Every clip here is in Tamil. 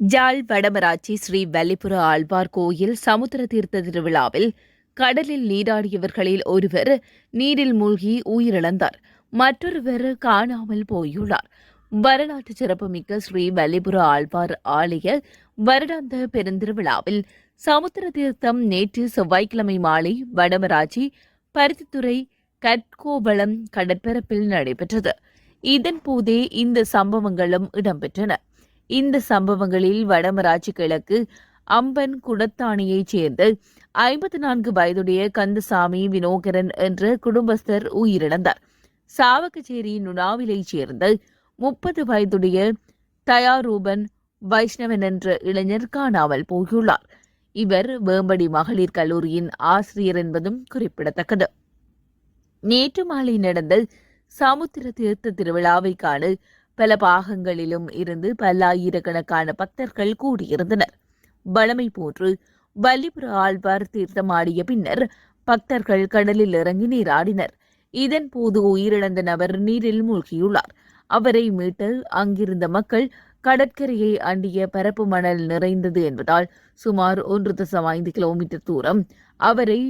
ஜாழ் வடமராட்சி ஸ்ரீ வல்லிபுர ஆழ்வார் கோயில் சமுத்திர தீர்த்த திருவிழாவில் கடலில் நீராடியவர்களில் ஒருவர் நீரில் மூழ்கி உயிரிழந்தார். மற்றொருவர் காணாமல் போயுள்ளார். வரலாற்று சிறப்புமிக்க ஸ்ரீ வல்லிபுர ஆழ்வார் ஆலய வருடாந்த பெருந்திருவிழாவில் சமுத்திர தீர்த்தம் நேற்று செவ்வாய்க்கிழமை மாலை வடமராட்சி பருத்தித்துறை கட்கோபளம் கடற்பரப்பில் நடைபெற்றது. இதன்போதே இந்த சம்பவங்களும் இடம்பெற்றன. இந்த சம்பவங்களில் வடமராட்சி கிழக்கு அம்பன் குடத்தானியைச் சேர்ந்த ஐம்பத்தி நான்கு வயதுடைய கந்தசாமி வினோகரன் என்ற குடும்பஸ்தர் உயிரிழந்தார். சாவகச்சேரி நுணாவிலைச் சேர்ந்த முப்பது வயதுடைய தயாரூபன் வைஷ்ணவன் என்ற இளைஞர் காணாமல் போயுள்ளார். இவர் வேம்படி மகளிர் கல்லூரியின் ஆசிரியர் என்பதும் குறிப்பிடத்தக்கது. நேற்று மாலை நடந்த சமுத்திர தீர்த்த திருவிழாவை காண பல பாகங்களிலும் இருந்து பல்லாயிரக்கணக்கான பக்தர்கள் கூடியிருந்தனர். வளமை போன்று வல்லிபுர ஆழ்வார் தீர்த்தமாடிய பின்னர் பக்தர்கள் கடலில் இறங்கி நீராடினர். இதன் போது உயிரிழந்த நபர் நீரில் மூழ்கியுள்ளார். அவரை மீட்ட அங்கிருந்த மக்கள் கடற்கரையை அண்டிய பரப்பு மணல் நிறைந்தது என்பதால் சுமார் ஒன்று தசம் ஐந்து கிலோமீட்டர் தூரம் அவரை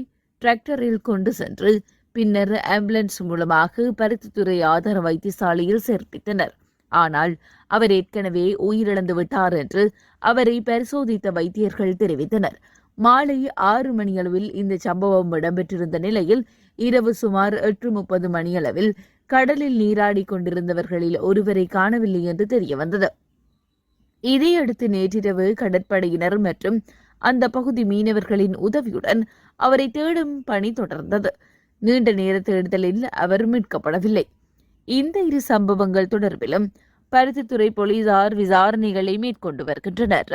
டிராக்டரில் கொண்டு சென்று பின்னர் ஆம்புலன்ஸ் மூலமாக பருத்தித்துறை ஆதார வைத்தியசாலையில் சேர்ப்பித்தனர் ஆனால் அவர் ஏற்கனவே உயிரிழந்து விட்டார் என்று அவரை பரிசோதித்த வைத்தியர்கள் தெரிவித்தனர். மாலை ஆறு மணியளவில் இந்த சம்பவம் இடம்பெற்றிருந்த நிலையில் இரவு சுமார் எட்டு முப்பது மணியளவில் கடலில் நீராடி கொண்டிருந்தவர்களில் ஒருவரை காணவில்லை என்று தெரியவந்தது. இதையடுத்து நேற்றிரவு கடற்படையினர் மற்றும் அந்த பகுதி மீனவர்களின் உதவியுடன் அவரை தேடும் பணி தொடர்ந்தது. நீண்ட நேர தேடுதலில் அவர் மீட்கப்படவில்லை. இந்த இரு சம்பவங்கள் தொடர்பிலும் பருத்தித்துறை போலீசார் விசாரணைகளை மேற்கொண்டு வருகின்றனர்.